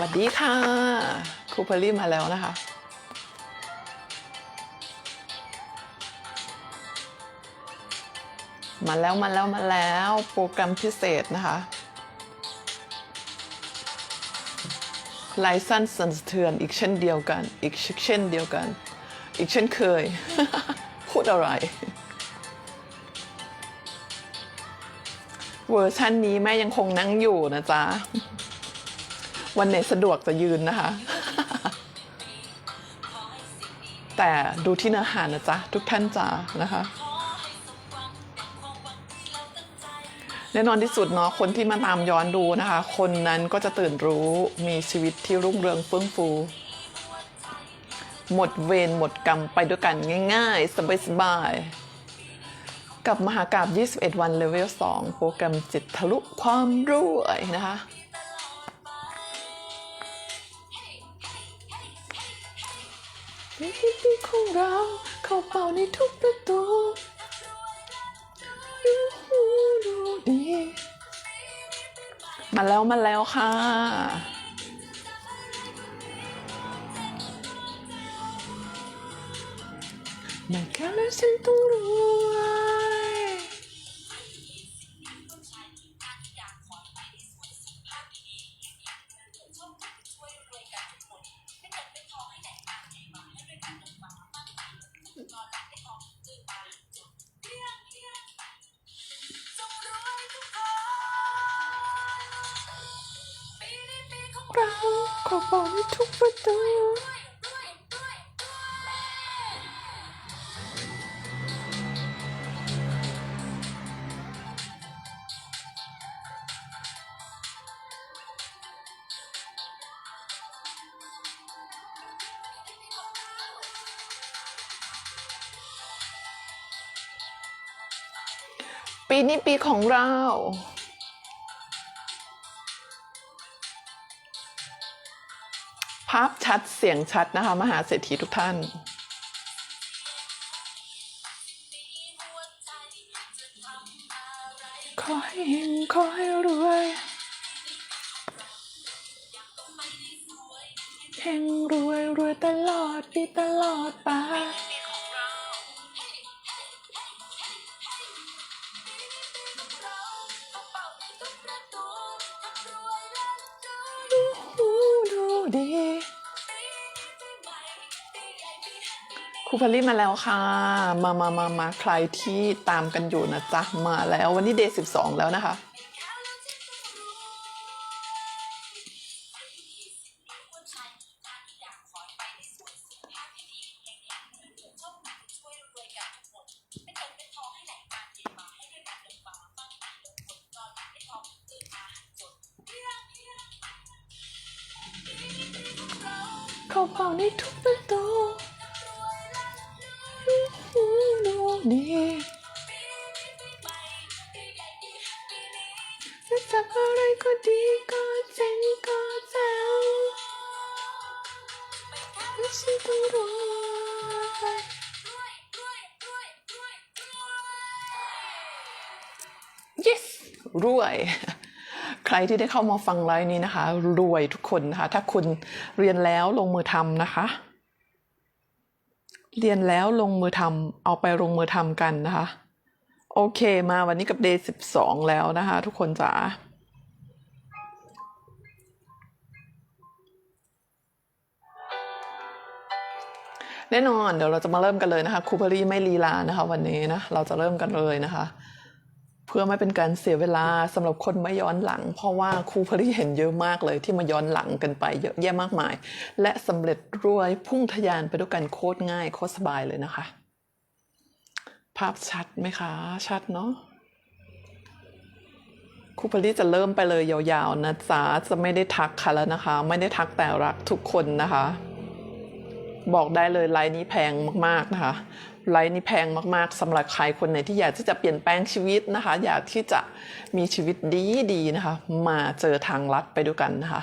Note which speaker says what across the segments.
Speaker 1: วัสดีค่ะ ครูพอรี่มาแล้วนะคะ มาแล้วมาแล้วมาแล้วโปรแกรมพิเศษนะคะ ไลซันสันสะเทือนอีกเช่นเดียวกัน อีกเช่นเดียวกัน อีกเช่นเคย พูดอะไร เวอร์ชันนี้แม่ยังคงนั่งอยู่นะจ๊ะ วันไหนสะดวกจะยืนนะคะ แต่ดูที่เนื้อหานะจ๊ะ ทุกท่านจ๋านะคะแน่นอนที่สุดเนาะคนที่มาตามย้อนดูนะคะ คนนั้นก็จะตื่นรู้มีชีวิตที่รุ่งเรืองเฟื่องฟู หมดเวรหมดกรรมไปด้วยกันง่ายๆ สบายๆกับมหากราบ 21 วันเลเวล 2 โปรแกรมจิตทะลุความรวยนะคะ วิธีของเรา เข้าเป่าในทุกประตูรู้หูดูดีมาแล้วมาแล้วค่ะไม่แค่แล้วฉันต้องรู้ ขอบอกในทุกประตูปีนี้ปีของเราาพชัดเสียงชัดนะคะ มหาเศรษฐีทุกท่าน ขอให้เฮงขอให้รวยเฮงรวยรวยตลอดปีตลอดไป ครูพลลี่มาแล้วค่ะ มามามามาใครที่ตามกันอยู่นะจ๊ะ มาแล้ววันนี้เดย์สิบสองแล้วนะคะ จะจับอะไรก็ดีก็เจ๋งก็แจ๋วไม่ใช่ต้องรอ yes รวย ใครที่ได้เข้ามาฟังไลฟ์นี้นะคะ รวยทุกคนนะคะ ถ้าคุณเรียนแล้วลงมือทำนะคะ เรียนแล้วลงมือทำเอาไปลงมือทำกันนะคะ โอเคมาวันนี้กับเดย์สิบสองแล้วนะคะ ทุกคนจ๋าแน่นอนเดี๋ยวเราจะมาเริ่มกันเลยนะคะคูเพอรี่ไม่ลีลานะคะ วันนี้นะเราจะเริ่มกันเลยนะคะ เพื่อไม่เป็นการเสียเวลาสำหรับคนไม่ย้อนหลัง เพราะว่าครูเพอรี่เห็นเยอะมากเลยที่มาย้อนหลังกันไปเยอะแยะมากมาย และสำเร็จรวยพุ่งทะยานไปด้วยกันโคตรง่ายโคตรสบายเลยนะคะ ภาพชัดไหมคะ ชัดเนาะครูเพอรี่จะเริ่มไปเลยยาวๆนะจ๊ะจะไม่ได้ทักค่ะแล้วนะคะ ไม่ได้ทักแต่รักทุกคนนะคะ บอกได้เลยไลน์นี้แพงมากๆนะคะ ไลน์นี้แพงมากๆสำหรับใครคนไหนที่อยากที่จะเปลี่ยนแปลงชีวิตนะคะ อยากที่จะมีชีวิตดีๆนะคะ มาเจอทางลัดไปด้วยกันนะคะ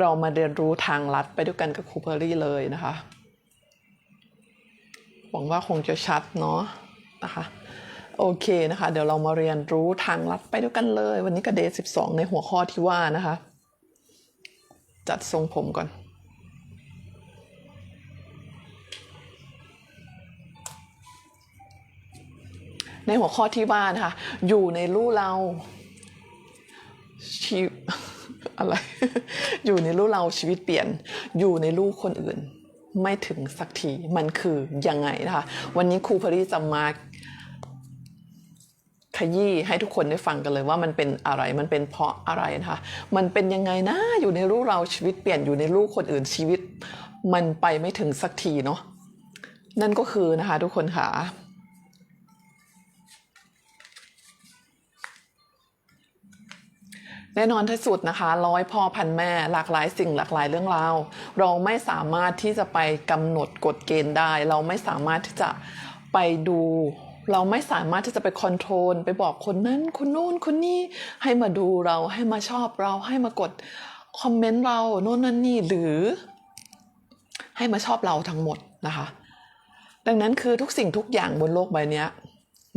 Speaker 1: เรามาเรียนรู้ทางลัดไปด้วยกันกับครูเพอรี่เลยนะคะ หวังว่าคงจะชัดเนาะ นะคะโอเคนะคะ เดี๋ยวเรามาเรียนรู้ทางลัดไปด้วยกันเลย วันนี้ก็เดย์สิบสองในหัวข้อที่ว่านะคะ จัดทรงผมก่อน ในหัวข้อที่ว่านะคะ อยู่ในรูเราชีอะไร อยู่ในรูเราชีวิตเปลี่ยน อยู่ในรูคนอื่น ไม่ถึงสักที มันคือยังไงนะคะ วันนี้ครูพรีจะมา ขยี้ให้ทุกคนได้ฟังกันเลยว่ามันเป็นอะไร มันเป็นเพราะอะไรนะคะ มันเป็นยังไงนะ อยู่ในรูปเราชีวิตเปลี่ยนอยู่ในรูปคนอื่นชีวิต มันไปไม่ถึงสักทีเนาะ นั่นก็คือนะคะทุกคนค่ะ แน่นอนที่สุดนะคะ ร้อยพ่อพันแม่หลากหลายสิ่งหลากหลายเรื่องราว เราไม่สามารถที่จะไปกำหนดกฎเกณฑ์ได้ เราไม่สามารถที่จะไปดู เราไม่สามารถที่จะไปคอนโทรลไปบอกคนนั้นคนนู้นคนนี้ให้มาดูเราให้มาชอบเราให้มากดคอมเมนต์เราโน่นนั่นนี่หรือ ให้มาชอบเราทั้งหมดนะคะ ดังนั้นคือทุกสิ่งทุกอย่างบนโลกใบนี้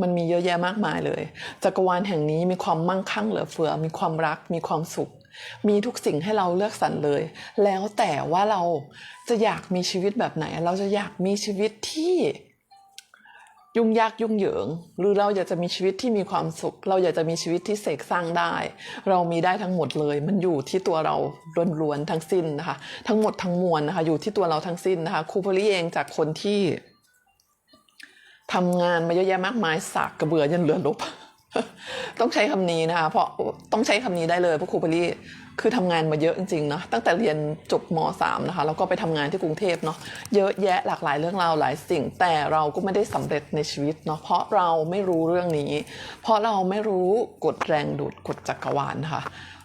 Speaker 1: มันมีเยอะแยะมากมายเลย จักรวาลแห่งนี้มีความมั่งคั่งเหลือเฟือ มีความรัก มีความสุข มีทุกสิ่งให้เราเลือกสรรเลย แล้วแต่ว่าเราจะอยากมีชีวิตแบบไหน เราจะอยากมีชีวิตที่ ยุ่งยากยุ่งเหยิง หรือเราอยากจะมีชีวิตที่มีความสุข เราอยากจะมีชีวิตที่เสกสร้างได้ เรามีได้ทั้งหมดเลย มันอยู่ที่ตัวเราล้วนๆทั้งสิ้นนะคะ ทั้งหมดทั้งมวลนะคะ อยู่ที่ตัวเราทั้งสิ้นนะคะครูพลีเองจากคนที่ทำงานมาเยอะแยะมากมายสากกระเบือยันเรือลบต้องใช้คำนี้นะคะเพราะต้องใช้คำนี้ได้เลยเพราะครูปรี คือทำงานมาเยอะจริงๆเนะตั้งแต่เรียนจบม .3 นะคะแล้วก็ไปทำงานที่กรุงเทพเนาะเยอะแยะหลากหลายเรื่องราวหลายสิ่ง แต่เราก็ไม่ได้สำเร็จในชีวิตเนาะเพราะเราไม่รู้เรื่องนี้ เพราะเราไม่รู้กฎแรงดูดกฎจักรวาลค่ะ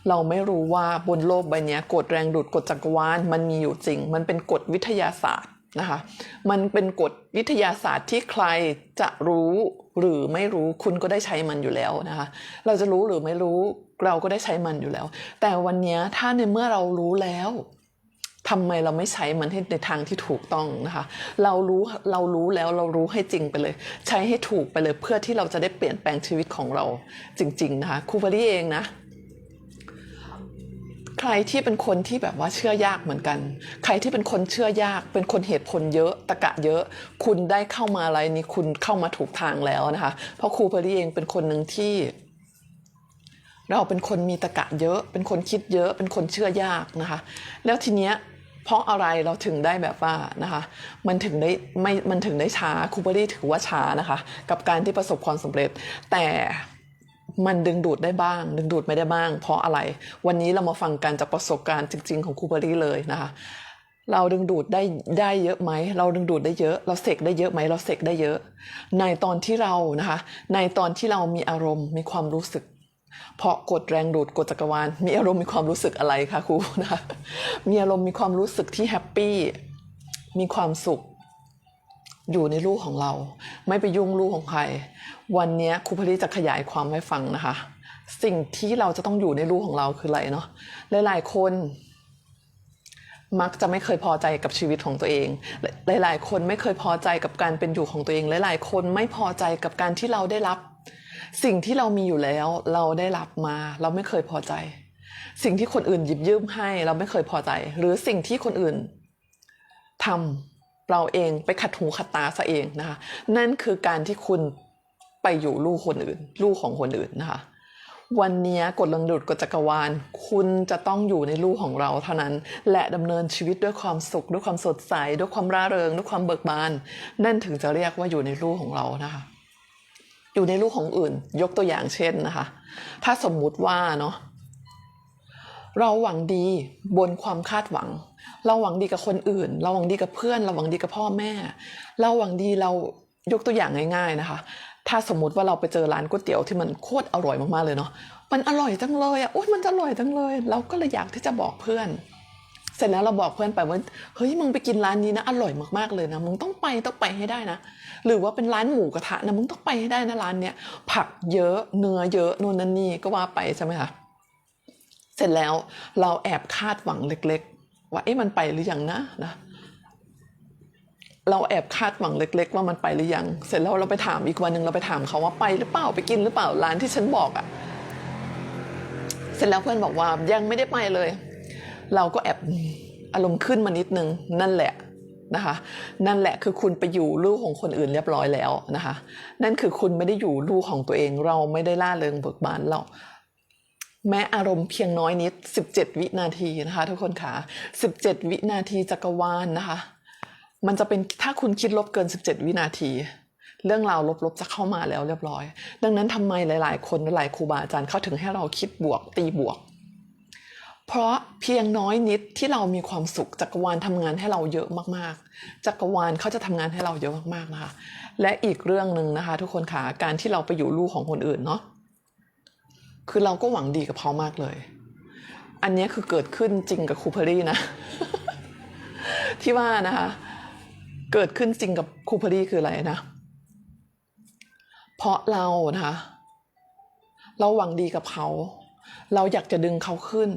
Speaker 1: เราไม่รู้ว่าบนโลกใบนี้กฎแรงดูดกฎจักรวาลมันมีอยู่จริง มันเป็นกฎวิทยาศาสตร์ นะคะ มันเป็นกฎวิทยาศาสตร์ที่ใครจะรู้หรือไม่รู้คุณก็ได้ใช้มันอยู่แล้วนะคะ เราจะรู้หรือไม่รู้เราก็ได้ใช้มันอยู่แล้ว แต่วันนี้ถ้าในเมื่อเรารู้แล้วทำไมเราไม่ใช้มันให้ในทางที่ถูกต้องนะคะ เรารู้เรารู้แล้วเรารู้ให้จริงไปเลย ใช้ให้ถูกไปเลยเพื่อที่เราจะได้เปลี่ยนแปลงชีวิตของเราจริง ๆ นะคะครูบารี่เองนะ ใครที่เป็นคนที่แบบว่าเชื่อยากเหมือนกัน ใครที่เป็นคนเชื่อยาก เป็นคนเหตุผลเยอะตะกะเยอะ คุณได้เข้ามาอะไรนี้คุณเข้ามาถูกทางแล้วนะคะ เพราะครูเพอรี่เองเป็นคนหนึ่งที่ เราเป็นคนมีตะกะเยอะ เป็นคนคิดเยอะ เป็นคนเชื่อยากนะคะ แล้วทีเนี้ยเพราะอะไรเราถึงได้แบบว่านะคะ มันถึงได้ไม่มันถึงได้ช้าครูเบอรี่ถือว่าช้านะคะ กับการที่ประสบความสำเร็จแต่ มันดึงดูดได้บ้าง ดึงดูดไม่ได้บ้าง เพราะอะไร วันนี้เรามาฟังกันจากประสบการณ์จริง ๆ ของครูเบอรี่เลยนะคะเราดึงดูดได้ได้เยอะไหม เราดึงดูดได้เยอะ เราเสกได้เยอะไหม เราเสกได้เยอะ ในตอนที่เรานะคะ ในตอนที่เรามีอารมณ์มีความรู้สึก เพราะกดแรงดูดกดจักรวาล มีอารมณ์มีความรู้สึกอะไรคะครูนะคะมีอารมณ์มีความรู้สึกที่แฮปปี้ มีความสุข อยู่ในลูกของเรา ไม่ไปยุ่งลูกของใคร วันนี้ครูพลีจะขยายความให้ฟังนะคะ สิ่งที่เราจะต้องอยู่ในลูกของเราคืออะไรเนาะหลายๆคน มักจะไม่เคยพอใจกับชีวิตของตัวเอง หลาย ๆ คนไม่เคยพอใจกับการเป็นอยู่ของตัวเอง หลายๆ คนไม่พอใจกับการที่เราได้รับ สิ่งที่เรามีอยู่แล้ว เราได้รับมา เราไม่เคยพอใจ สิ่งที่คนอื่นหยิบยืมให้ เราไม่เคยพอใจ หรือสิ่งที่คนอื่นทำ เราเองไปขัดหูขัดตาซะเองนะคะ นั่นคือการที่คุณไปอยู่ลูกคนอื่น ลูกของคนอื่นนะคะ วันนี้กฎลังดูดกฎจักรวาล คุณจะต้องอยู่ในลูกของเราเท่านั้น และดำเนินชีวิตด้วยความสุข ด้วยความสดใส ด้วยความร่าเริง ด้วยความเบิกบาน นั่นถึงจะเรียกว่าอยู่ในลูกของเรานะคะอยู่ในลูกของอื่น ยกตัวอย่างเช่นนะคะ ถ้าสมมุติว่าเนาะเราหวังดีบนความคาดหวัง เราหวังดีกับคนอื่น เราหวังดีกับเพื่อน เราหวังดีกับพ่อแม่ เราหวังดีเรายกตัวอย่างง่ายๆนะคะ ถ้าสมมุติว่าเราไปเจอร้านก๋วยเตี๋ยวที่มันโคตรอร่อยมากๆเลยเนาะมันอร่อยจังเลยอะโอ๊ยมันจะอร่อยจังเลย เราก็เลยอยากที่จะบอกเพื่อน เสร็จแล้วเราบอกเพื่อนไปว่าเฮ้ยมึงไปกินร้านนี้นะอร่อยมากๆเลยนะมึงต้องไปต้องไปให้ได้นะ หรือว่าเป็นร้านหมูกระทะนะมึงต้องไปให้ได้นะร้านเนี้ยผักเยอะเนื้อเยอะนู่นนั่นนี่ก็ว่าไปใช่ไหมคะเสร็จแล้วเราแอบคาดหวังเล็กๆ ว่าเอ๊ะมันไปหรือยังนะนะเราแอบคาดหวังเล็ก ๆ ว่ามันไปหรือยัง เสร็จแล้วเราไปถามอีกวันหนึ่งเราไปถามเขาว่าไปหรือเปล่าไปกินหรือเปล่าร้านที่ฉันบอกอะ่ะ เสร็จแล้วเพื่อนบอกว่ายังไม่ได้ไปเลย เราก็แอบอารมณ์ขึ้นมานิดนึงนั่นแหละนะคะนั่นแหละคือคุณไปอยู่ลูกของคนอื่นเรียบร้อยแล้วนะคะ นั่นคือคุณไม่ได้อยู่ลูกของตัวเอง เราไม่ได้ล่าเริงเบิกบานเรา แม้อารมณ์เพียงน้อยนิด 17 วินาทีนะคะ ทุกคนค่ะ 17 วินาทีจักรวาลนะคะ มันจะเป็นถ้าคุณคิดลบเกิน 17 วินาที เรื่องราวลบๆจะเข้ามาแล้วเรียบร้อย ดังนั้นทำไมหลาย ๆ คนหลายครูบาอาจารย์เขาถึงให้เราคิดบวกตีบวก เพราะเพียงน้อยนิดที่เรามีความสุขจักรวาลทำงานให้เราเยอะมากๆ จักรวาลเขาจะทำงานให้เราเยอะมากๆนะคะ และอีกเรื่องหนึ่งนะคะ ทุกคนค่ะการที่เราไปอยู่ลูกของคนอื่นเนาะ คือเราก็หวังดีกับเขามากเลย อันนี้คือเกิดขึ้นจริงกับครูเพอรี่นะ ที่ว่านะคะ เกิดขึ้นจริงกับครูเพอรี่คืออะไรนะ เพราะเรานะคะ เราหวังดีกับเขา เราอยากจะดึงเขาขึ้น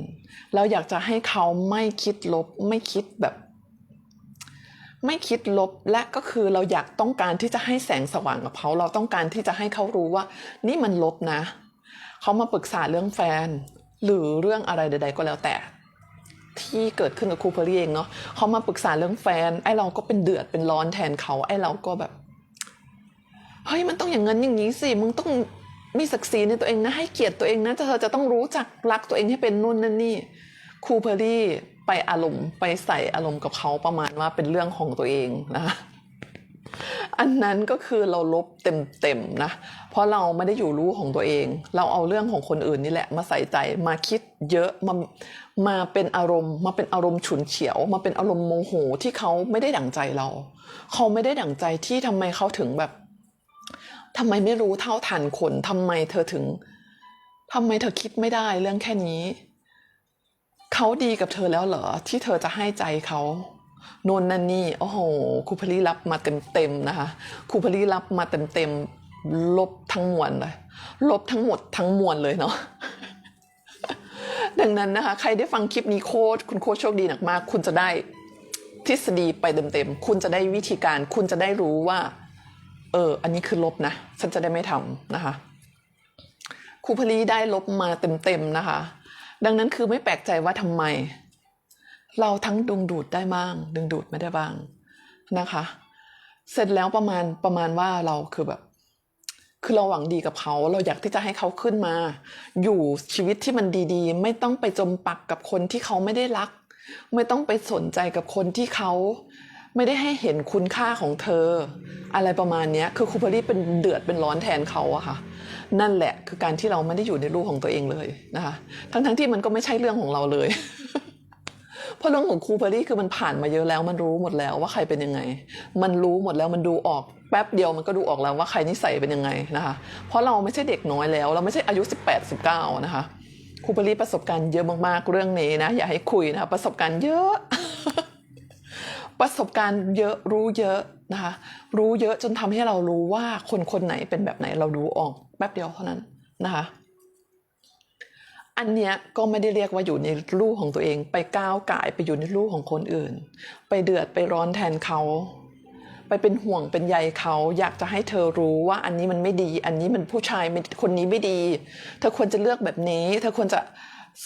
Speaker 1: เราอยากจะให้เขาไม่คิดลบ ไม่คิดแบบ ไม่คิดลบและก็คือเราอยากต้องการที่จะให้แสงสว่างกับเขา เราต้องการที่จะให้เขารู้ว่า นี่มันลบนะ เขามาปรึกษาเรื่องแฟน หรือเรื่องอะไรใด ๆ ก็แล้วแต่ ที่เกิดขึ้นกับครูเพอรี่เองเนาะเขามาปรึกษาเรื่องแฟน ไอ้เราก็เป็นเดือดเป็นร้อนแทนเขา ไอ้เราก็แบบเฮ้ยมันต้องอย่างนั้นอย่างนี้สิมึงต้องมีศักดิ์ศรีในตัวเองนะให้เกียรติตัวเองนะเธอจะต้องรู้จักรักตัวเองให้เป็นนู่นนั่นนี่ครูเพอรี่ไปอารมณ์ไปใส่อารมณ์กับเขาประมาณว่าเป็นเรื่องของตัวเองนะคะ อันนั้นก็คือเราลบเต็มๆนะ เพราะเราไม่ได้อยู่รู้ของตัวเอง เราเอาเรื่องของคนอื่นนี่แหละ มาใส่ใจมาคิดเยอะมามาเป็นอารมณ์มาเป็นอารมณ์ฉุนเฉียว มาเป็นอารมณ์โมโหที่เขาไม่ได้ดั่งใจเรา เขาไม่ได้ดั่งใจที่ทำไมเขาถึงแบบทำไมไม่รู้เท่าทันคนทำไมเธอถึงทำไมเธอคิดไม่ได้เรื่องแค่นี้ เขาดีกับเธอแล้วเหรอที่เธอจะให้ใจเขา นนนั่นนี่โอ้โหครูพลีรับมาเต็มๆนะคะครูพลีรับมาเต็มๆลบทั้งมวลเลยลบทั้งหมดทั้งมวลเลยเนาะดังนั้นนะคะใครได้ฟังคลิปนี้โค้ดคุณโค้ดโชคดีหนักมาก คุณจะได้ทฤษฎีไปเต็มๆคุณจะได้วิธีการ คุณจะได้รู้ว่า เออ อันนี้คือลบนะ ฉันจะได้ไม่ทำนะคะครูพลีได้ลบมาเต็มๆนะคะ ดังนั้นคือไม่แปลกใจว่าทำไม เราทั้งดึงดูดได้บ้าง ดึงดูดไม่ได้บ้างนะคะ เสร็จแล้วประมาณประมาณว่าเราคือแบบ คือเราหวังดีกับเขา เราอยากที่จะให้เขาขึ้นมา อยู่ชีวิตที่มันดีๆ ไม่ต้องไปจมปักกับคนที่เขาไม่ได้รัก ไม่ต้องไปสนใจกับคนที่เขาไม่ได้ให้เห็นคุณค่าของเธอ อะไรประมาณนี้คือครูเพอรี่เป็นเดือดเป็นร้อนแทนเขาอะค่ะ นั่นแหละคือการที่เราไม่ได้อยู่ในรูปของตัวเองเลยนะคะ ทั้งๆที่มันก็ไม่ใช่เรื่องของเราเลย เพราะเรื่องของครูเพอรี่คือมันผ่านมาเยอะแล้ว มันรู้หมดแล้วว่าใครเป็นยังไง มันรู้หมดแล้วมันดูออกแป๊บเดียวมันก็ดูออกแล้วว่าใครนิสัยเป็นยังไงนะคะ เพราะเราไม่ใช่เด็กน้อยแล้ว เราไม่ใช่อายุ 18 19 นะคะครูเพอรี่ประสบการณ์เยอะมากๆเรื่องนี้นะอย่าให้คุยนะคะประสบการณ์เยอะ ประสบการณ์เยอะรู้เยอะนะคะรู้เยอะจนทำให้เรารู้ว่าคนคนไหนเป็นแบบไหนเรารู้ออกแป๊บเดียวเท่านั้นนะคะ อันเนี้ยก็ไม่ได้เรียกว่าอยู่ในลูของตัวเอง ไปก้าวก่ายไปอยู่ในลูของคนอื่น ไปเดือดไปร้อนแทนเขา ไปเป็นห่วงเป็นใยเขาอยากจะให้เธอรู้ว่าอันนี้มันไม่ดี อันนี้มันผู้ชายคนนี้ไม่ดี เธอควรจะเลือกแบบนี้ เธอควรจะ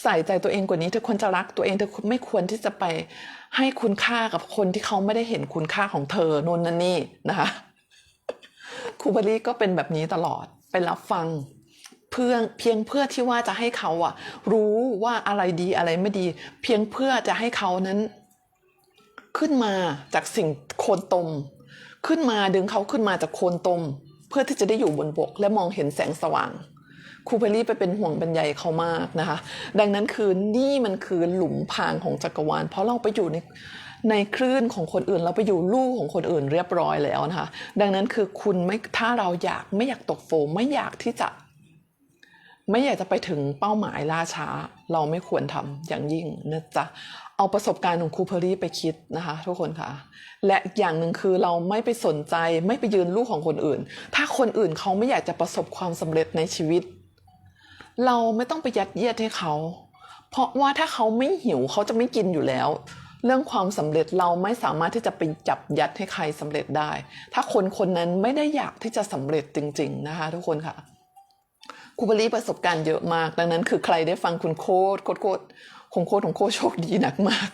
Speaker 1: ใส่ใจตัวเองกว่านี้ เธอควรจะรักตัวเองเธอไม่ควรที่จะไปให้คุณค่ากับคนที่เขาไม่ได้เห็นคุณค่าของเธอโน่นนั่นนี่นะคะครูบารีก็เป็นแบบนี้ตลอดไปรับฟัง เพื่อเพียงเพื่อที่ว่าจะให้เขาอะรู้ว่าอะไรดีอะไรไม่ดี เพียงเพื่อจะให้เขานั้น ขึ้นมาจากสิ่งโคนตม ขึ้นมาดึงเขาขึ้นมาจากโคนตม เพื่อที่จะได้อยู่บนบก และมองเห็นแสงสว่างครูเพลลี่ไปเป็นห่วงเป็นใยเขามากนะคะ ดังนั้นคือนี่มันคือหลุมพรางของจักรวาล เพราะเราไปอยู่ในในคลื่นของคนอื่น เราไปอยู่ลู่ของคนอื่นเรียบร้อยแล้วนะคะ ดังนั้นคือคุณไม่ถ้าเราอยากไม่อยากตกโฟมไม่อยากที่จะ ไม่อยากจะไปถึงเป้าหมายล่าช้า เราไม่ควรทำอย่างยิ่งนะจ๊ะเอาประสบการณ์ของครูเพอรี่ไปคิดนะคะทุกคนค่ะ และอีกอย่างหนึ่งคือเราไม่ไปสนใจไม่ไปยืนลูกของคนอื่น ถ้าคนอื่นเขาไม่อยากจะประสบความสำเร็จในชีวิต เราไม่ต้องไปยัดเยียดให้เขา เพราะว่าถ้าเขาไม่หิวเขาจะไม่กินอยู่แล้ว เรื่องความสำเร็จเราไม่สามารถที่จะไปจับยัดให้ใครสำเร็จได้ ถ้าคนคนนั้นไม่ได้อยากที่จะสำเร็จจริง ๆนะคะ ทุกคนค่ะ ครูบรีประสบการณ์เยอะมาก ดังนั้นคือใครได้ฟังคุณโคดโคดโคดคงโคตรของโคตรโชคดีหนักมาก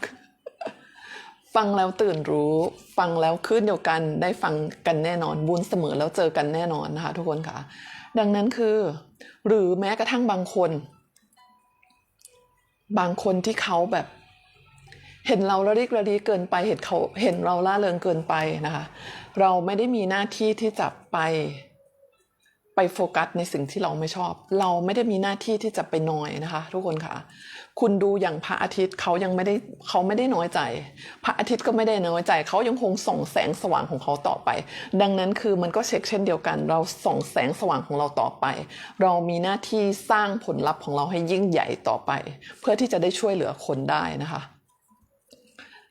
Speaker 1: ฟังแล้วตื่นรู้ ฟังแล้วขึ้นเดียวกันได้ฟังกันแน่นอนบุญเสมอแล้วเจอกันแน่นอนนะคะ ทุกคนค่ะ ดังนั้นคือ หรือแม้กระทั่งบางคน บางคนที่เขาแบบเห็นเราระริกระดีเกินไปเห็นเขาเห็นเราล่าเริงเกินไปนะคะ เราไม่ได้มีหน้าที่ที่จะไป ไปโฟกัสในสิ่งที่เราไม่ชอบ เราไม่ได้มีหน้าที่ที่จะไปนอยนะคะ ทุกคนค่ะ คุณดูอย่างพระอาทิตย์เขายังไม่ได้เขาไม่ได้น้อยใจ พระอาทิตย์ก็ไม่ได้น้อยใจเขายังคงส่องแสงสว่างของเขาต่อไป ดังนั้นคือมันก็เช็คเช่นเดียวกัน เราส่องแสงสว่างของเราต่อไป เรามีหน้าที่สร้างผลลัพธ์ของเราให้ยิ่งใหญ่ต่อไป เพื่อที่จะได้ช่วยเหลือคนได้นะคะ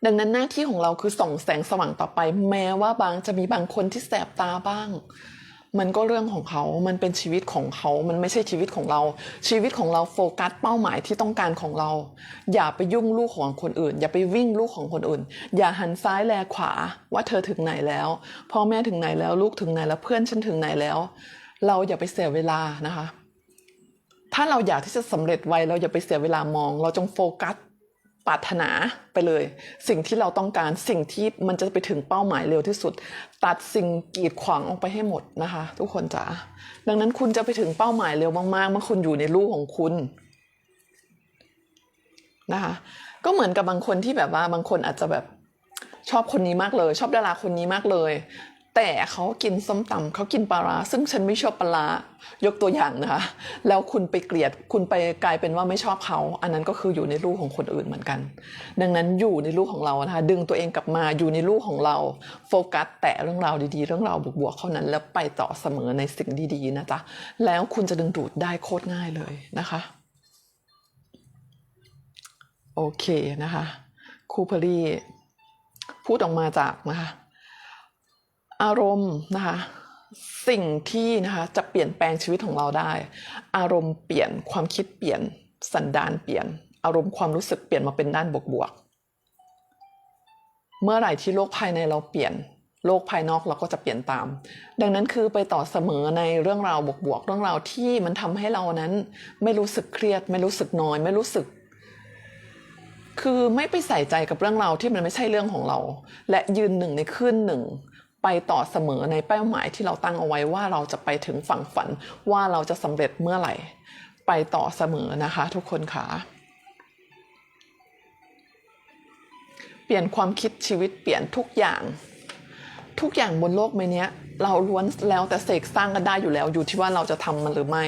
Speaker 1: ดังนั้นหน้าที่ของเราคือส่องแสงสว่างต่อไป แม้ว่าบางจะมีบางคนที่แสบตาบ้าง มันก็เรื่องของเขา มันเป็นชีวิตของเขา มันไม่ใช่ชีวิตของเรา ชีวิตของเราโฟกัสเป้าหมายที่ต้องการของเรา อย่าไปยุ่งลูกของคนอื่น อย่าไปวิ่งลูกของคนอื่น อย่าหันซ้ายแลขวาว่าเธอถึงไหนแล้ว พ่อแม่ถึงไหนแล้ว ลูกถึงไหนแล้ว เพื่อนฉันถึงไหนแล้ว เราอย่าไปเสียเวลานะคะ ถ้าเราอยากที่จะสำเร็จไวเราอย่าไปเสียเวลามอง เราจงโฟกัส ปรารถนาไปเลย สิ่งที่เราต้องการสิ่งที่มันจะไปถึงเป้าหมายเร็วที่สุด ตัดสิ่งกีดขวางออกไปให้หมดนะคะ ทุกคนจ๋าดังนั้นคุณจะไปถึงเป้าหมายเร็วมากๆเมื่อคุณอยู่ในลูกของคุณนะคะก็เหมือนกับบางคนที่แบบว่าบางคนอาจจะแบบชอบคนนี้มากเลย ชอบดาราคนนี้มากเลย แต่เขากินส้มตำเขากินปลาร้าซึ่งฉันไม่ชอบปลาร้ายกตัวอย่างนะคะ แล้วคุณไปเกลียดคุณไปกลายเป็นว่าไม่ชอบเขา อันนั้นก็คืออยู่ในลูกของคนอื่นเหมือนกัน ดังนั้นอยู่ในลูกของเรานะคะดึงตัวเองกลับมาอยู่ในลูกของเรา โฟกัสแต่เรื่องราวดีๆ เรื่องราวบวกๆเท่านั้น แล้วไปต่อเสมอในสิ่งดีๆนะจ๊ะแล้วคุณจะดึงดูดได้โคตรง่ายเลยนะคะโอเคนะคะครูเพอรี่พูดออกมาจากนะคะ อารมณ์นะคะสิ่งที่นะคะจะเปลี่ยนแปลงชีวิตของเราได้ อารมณ์เปลี่ยนความคิดเปลี่ยนสันดานเปลี่ยน อารมณ์ความรู้สึกเปลี่ยนมาเป็นด้านบวกๆเมื่อไหร่ที่โลกภายในเราเปลี่ยนโลกภายนอกเราก็จะเปลี่ยนตาม ดังนั้นคือไปต่อเสมอในเรื่องราวบวกๆเรื่องราวที่มันทำให้เรานั้น ไม่รู้สึกเครียด ไม่รู้สึกน้อย ไม่รู้สึก คือไม่ไปใส่ใจกับเรื่องราวที่มันไม่ใช่เรื่องของเรา และยืนหนึ่งในคลื่นหนึ่ง ไปต่อเสมอในเป้าหมายที่เราตั้งเอาไว้ว่าเราจะไปถึงฝั่งฝันว่าเราจะสำเร็จเมื่อไหร่ ไปต่อเสมอนะคะทุกคนค่ะเปลี่ยนความคิดชีวิตเปลี่ยนทุกอย่าง ทุกอย่างบนโลกใบนี้เราล้วนแล้วแต่เสกสร้างกันได้อยู่แล้วอยู่ที่ว่าเราจะทำมันหรือไม่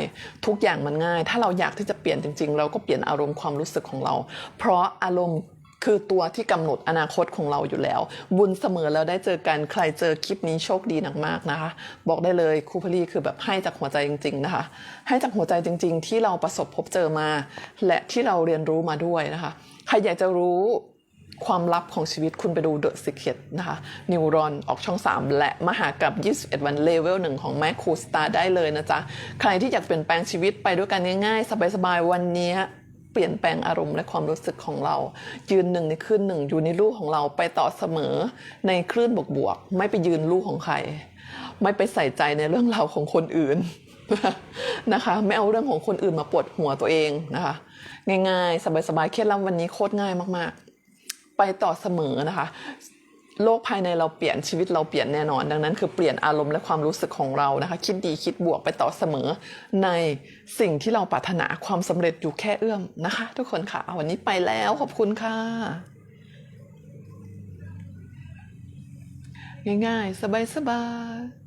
Speaker 1: ทุกอย่างมันง่าย ถ้าเราอยากที่จะเปลี่ยนจริง ๆ เราก็เปลี่ยนอารมณ์ความรู้สึกของเรา เพราะอารมณ์ คือตัวที่กำหนดอนาคตของเราอยู่แล้ว บุญเสมอแล้วได้เจอกันใครเจอคลิปนี้โชคดีหนักมากนะคะ บอกได้เลยครูพลีคือแบบให้จากหัวใจจริง ๆนะคะ ให้จากหัวใจจริง ๆ ที่เราประสบพบเจอมา และที่เราเรียนรู้มาด้วยนะคะ ใครอยากจะรู้ความลับของชีวิตคุณไปดู The Secret นะคะนิวรอนออกช่อง 3 และมหากับ 21 วันเลเวลหนึ่งของแม่ครูสตาร์ได้เลยนะจ๊ะ ใครที่อยากเปลี่ยนแปลงชีวิตไปด้วยกันง่ายๆ สบายๆ วันนี้ เปลี่ยนแปลงอารมณ์และความรู้สึกของเรา ยืนหนึ่งในคลื่นหนึ่งอยู่ในลูกของเราไปต่อเสมอในคลื่นบวกๆไม่ไปยืนลูกของใคร ไม่ไปใส่ใจในเรื่องราวของคนอื่นนะคะไม่เอาเรื่องของคนอื่นมาปวดหัวตัวเองนะคะ ง่ายๆ สบายๆเคล็ดลับวันนี้โคตรง่ายมากๆ ไปต่อเสมอนะคะ โลกภายในเราเปลี่ยนชีวิตเราเปลี่ยนแน่นอน ดังนั้นคือเปลี่ยนอารมณ์และความรู้สึกของเรานะคะ คิดดีคิดบวกไปต่อเสมอ ในสิ่งที่เราปรารถนาความสำเร็จอยู่แค่เอื้อมนะคะ ทุกคนค่ะวันนี้ไปแล้วขอบคุณค่ะ ง่ายๆ สบายๆ